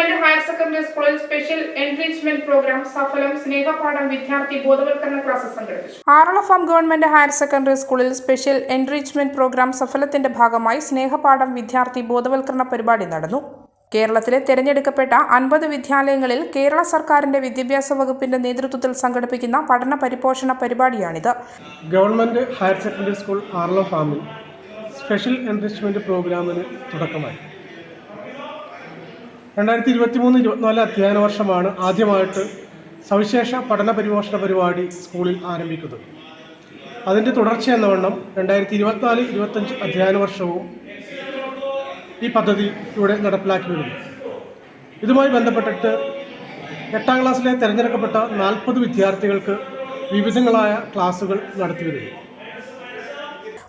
Government higher secondary സ്കൂളിൽ special enrichment programme Saphalam Snehapadam വിദ്യാർത്ഥി ബോധവൽക്കരണ ക്ലാസ് സംഘടിപ്പിച്ചു. ആറളഫാം ഗവൺമെന്റ് ഹയർ സെക്കൻഡറി സ്കൂളിൽ സ്പെഷ്യൽ എൻറിച്ച്മെന്റ് പ്രോഗ്രാം സഫലത്തിന്റെ ഭാഗമായി സ്നേഹപാഠം വിദ്യാർത്ഥി ബോധവൽക്കരണ പരിപാടി നടന്നു. കേരളത്തിലെ തെരഞ്ഞെടുക്കപ്പെട്ട അൻപത് വിദ്യാലയങ്ങളിൽ കേരള സർക്കാരിന്റെ വിദ്യാഭ്യാസ വകുപ്പിന്റെ നേതൃത്വത്തിൽ സംഘടിപ്പിക്കുന്ന പഠന പരിപോഷണ പരിപാടിയാണിത്. Government higher secondary school Aralam ഫാമിൽ സ്പെഷ്യൽ എൻറിച്ച്മെന്റ് പ്രോഗ്രാമിന് തുടക്കമായി. രണ്ടായിരത്തി ഇരുപത്തി മൂന്ന് ഇരുപത്തിനാല് അധ്യയന വർഷമാണ് ആദ്യമായിട്ട് സവിശേഷ പഠന പരിപോഷണ പരിപാടി സ്കൂളിൽ ആരംഭിക്കുന്നത്. അതിന്റെ തുടർച്ച എന്ന വണ്ണം രണ്ടായിരത്തി ഇരുപത്തിനാല് ഇരുപത്തഞ്ച് അധ്യയന വർഷവും ഈ പദ്ധതി ഇവിടെ നടപ്പിലാക്കി വരുന്നു. ഇതുമായി ബന്ധപ്പെട്ടിട്ട് എട്ടാം ക്ലാസ്സിലെ തിരഞ്ഞെടുക്കപ്പെട്ട നാൽപ്പത് വിദ്യാർത്ഥികൾക്ക് വിവിധങ്ങളായ ക്ലാസ്സുകൾ നടത്തി വരുന്നു.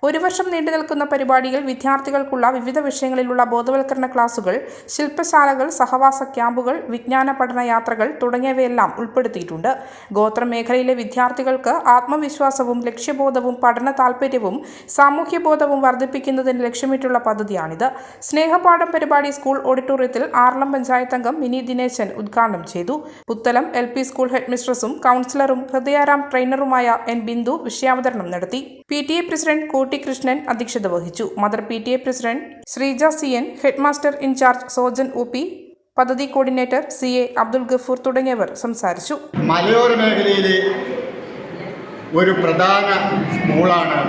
ഒരു വർഷം നീണ്ടു നിൽക്കുന്ന പരിപാടിയിൽ വിദ്യാർത്ഥികൾക്കുള്ള വിവിധ വിഷയങ്ങളിലുള്ള ബോധവൽക്കരണ ക്ലാസുകൾ ശില്പശാലകൾ സഹവാസ ക്യാമ്പുകൾ വിജ്ഞാന പഠന യാത്രകൾ തുടങ്ങിയവയെല്ലാം ഉൾപ്പെടുത്തിയിട്ടുണ്ട്. ഗോത്രമേഖലയിലെ വിദ്യാർത്ഥികൾക്ക് ആത്മവിശ്വാസവും ലക്ഷ്യബോധവും പഠന താൽപ്പര്യവും സാമൂഹ്യബോധവും വർദ്ധിപ്പിക്കുന്നതിന് ലക്ഷ്യമിട്ടുള്ള പദ്ധതിയാണിത്. സ്നേഹപാഠം പരിപാടി സ്കൂൾ ഓഡിറ്റോറിയത്തിൽ ആറളം പഞ്ചായത്ത് അംഗം മിനി ദിനേശൻ ഉദ്ഘാടനം ചെയ്തു. പുത്തലം എൽ പി സ്കൂൾ ഹെഡ്മിസ്ട്രസും കൗൺസിലറും ഹൃദയാരാം ട്രെയിനറുമായ എൻ ബിന്ദു വിഷയാവതരണം നടത്തി. P T A president Krishnan അധ്യക്ഷത വഹിച്ചു. Mother P T A president Sreeja C N head master in charge Sojan O P പദ്ധതി coordinator C A Abdul Gafoor തുടങ്ങിയവർ സംസാരിച്ചു. മലയോര മേഖലയിലെ ഒരു പ്രധാന സ്കൂളാണ്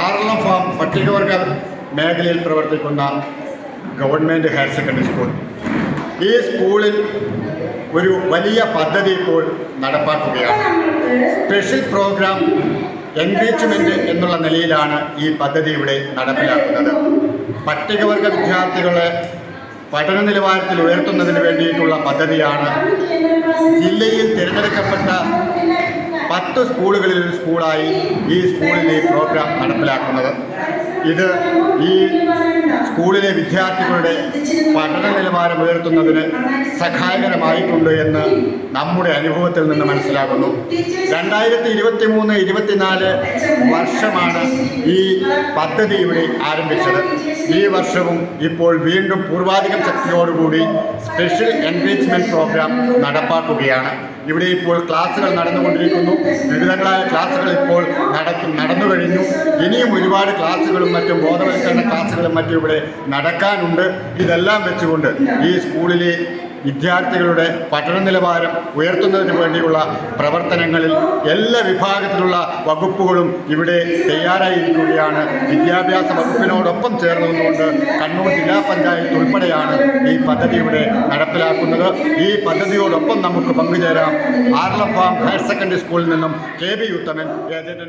ആറളം ഫാം പട്ടികവർഗ മേഖലയിൽ പ്രവർത്തിക്കുന്ന ഗവൺമെന്റ് ഹയർ സെക്കൻഡറി സ്കൂൾ. ഈ സ്കൂളിൽ ഒരു വലിയ പദ്ധതി ഇപ്പോൾ നടപ്പാക്കുകയാണ്. സ്പെഷ്യൽ പ്രോഗ്രാം എൻഗേജ്മെന്റ് എന്നുള്ള നിലയിലാണ് ഈ പദ്ധതി ഇവിടെ നടപ്പിലാക്കുന്നത്. പട്ടികവർഗ വിദ്യാർത്ഥികളെ പഠന നിലവാരത്തിൽ ഉയർത്തുന്നതിന് വേണ്ടിയിട്ടുള്ള പദ്ധതിയാണ് ജില്ലയിൽ തിരഞ്ഞെടുക്കപ്പെട്ട പത്ത് സ്കൂളുകളിൽ ഒരു സ്കൂളായി ഈ സ്കൂളിൽ ഈ പ്രോഗ്രാം നടപ്പിലാക്കുന്നത്. ഇത് ഈ സ്കൂളിലെ വിദ്യാർത്ഥികളുടെ പഠന നിലവാരം ഉയർത്തുന്നതിന് സഹായകരമായിട്ടുണ്ട് എന്ന് നമ്മുടെ അനുഭവത്തിൽ നിന്ന് മനസ്സിലാക്കുന്നു രണ്ടായിരത്തി ഇരുപത്തി മൂന്ന് ഇരുപത്തിനാല് വർഷമാണ് ഈ പദ്ധതി ഇവിടെ ആരംഭിച്ചത്. ഈ വർഷവും ഇപ്പോൾ വീണ്ടും പൂർവാധികം ശക്തിയോടുകൂടി സ്പെഷ്യൽ എൻഗേജ്മെന്റ് പ്രോഗ്രാം നടപ്പാക്കുകയാണ്. ഇവിടെ ഇപ്പോൾ ക്ലാസ്സുകൾ നടന്നുകൊണ്ടിരിക്കുന്നു. വിവിധങ്ങളായ ക്ലാസ്സുകൾ ഇപ്പോൾ നടക്കും നടന്നു കഴിഞ്ഞു. ഇനിയും ഒരുപാട് ക്ലാസ്സുകളും മറ്റും ബോധവൽക്കരണ ക്ലാസ്സുകളും മറ്റും ഇവിടെ നടക്കാനുണ്ട്. ഇതെല്ലാം വെച്ചുകൊണ്ട് ഈ സ്കൂളിലെ വിദ്യാർത്ഥികളുടെ പഠന നിലവാരം ഉയർത്തുന്നതിന് വേണ്ടിയുള്ള പ്രവർത്തനങ്ങളിൽ എല്ലാ വിഭാഗത്തിലുള്ള വകുപ്പുകളും ഇവിടെ തയ്യാറായിരിക്കുകയാണ്. വിദ്യാഭ്യാസ വകുപ്പിനോടൊപ്പം ചേർന്നുകൊണ്ട് കണ്ണൂർ ജില്ലാ പഞ്ചായത്ത് ഉൾപ്പെടെയാണ് ഈ പദ്ധതി ഇവിടെ നടപ്പിലാക്കുന്നത്. ഈ പദ്ധതിയോടൊപ്പം നമുക്ക് പങ്കുചേരാം. ആർലഫാം ഹയർ സെക്കൻഡറി സ്കൂളിൽ നിന്നും K B Uthaman agent